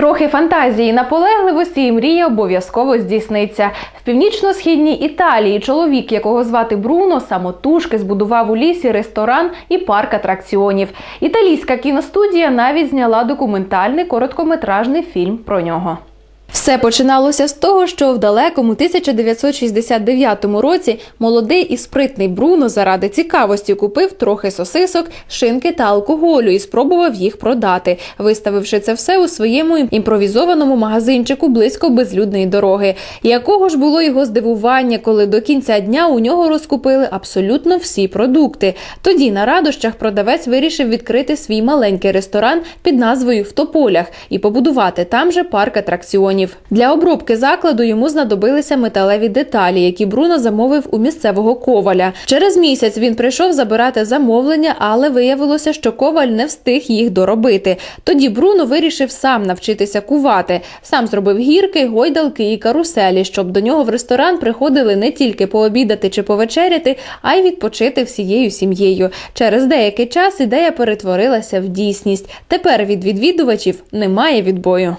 Трохи фантазії, наполегливості і мрія обов'язково здійсниться. В північно-східній Італії чоловік, якого звати Бруно, самотужки збудував у лісі ресторан і парк атракціонів. Італійська кіностудія навіть зняла документальний короткометражний фільм про нього. Все починалося з того, що в далекому 1969 році молодий і спритний Бруно заради цікавості купив трохи сосисок, шинки та алкоголю і спробував їх продати, виставивши це все у своєму імпровізованому магазинчику близько безлюдної дороги. Якого ж було його здивування, коли до кінця дня у нього розкупили абсолютно всі продукти. Тоді на радощах продавець вирішив відкрити свій маленький ресторан під назвою В Тополях і побудувати там же парк атракціонів. Для обробки закладу йому знадобилися металеві деталі, які Бруно замовив у місцевого коваля. Через місяць він прийшов забирати замовлення, але виявилося, що коваль не встиг їх доробити. Тоді Бруно вирішив сам навчитися кувати. Сам зробив гірки, гойдалки і каруселі, щоб до нього в ресторан приходили не тільки пообідати чи повечеряти, а й відпочити всією сім'єю. Через деякий час ідея перетворилася в дійсність. Тепер від відвідувачів немає відбою.